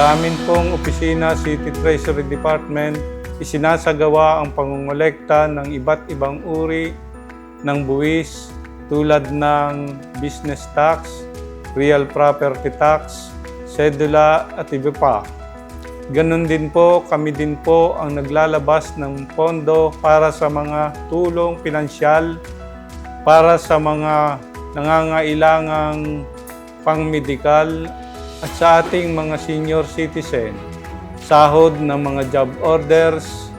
Sa amin pong opisina City Treasury Department, isinasagawa ang pangungolekta ng iba't ibang uri ng buwis tulad ng business tax, real property tax, sedula at iba pa. Ganon din po, kami din po ang naglalabas ng pondo para sa mga tulong pinansyal, para sa mga nangangailangang pang-medical at sa ating mga senior citizen, sahod ng mga job orders,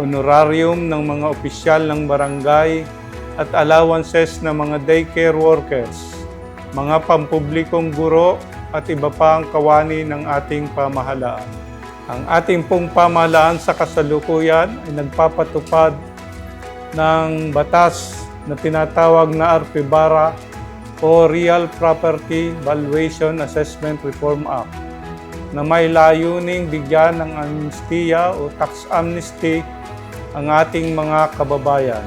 honorarium ng mga opisyal ng barangay at allowances ng mga daycare workers, mga pampublikong guro at iba pa ang kawani ng ating pamahalaan. Ang ating pong pamahalaan sa kasalukuyan ay nagpapatupad ng batas na tinatawag na RP-BARA o Real Property Valuation Assessment Reform Act na may layuning bigyan ng amnestiya o tax amnesty ang ating mga kababayan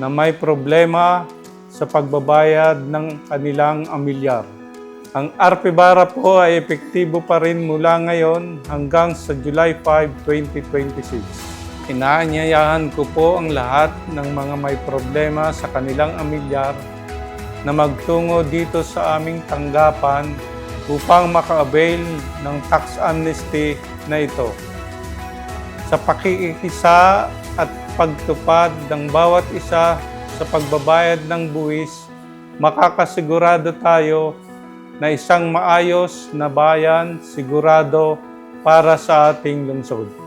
na may problema sa pagbabayad ng kanilang amilyar. Ang RP-BARA po ay epektibo pa rin mula ngayon hanggang sa July 5, 2026. Inaanyayahan ko po ang lahat ng mga may problema sa kanilang amilyar na magtungo dito sa aming tanggapan upang maka-avail ng tax amnesty na ito. Sa pakikisa at pagtupad ng bawat isa sa pagbabayad ng buwis, makakasigurado tayo na isang maayos na bayan sigurado para sa ating lungsod.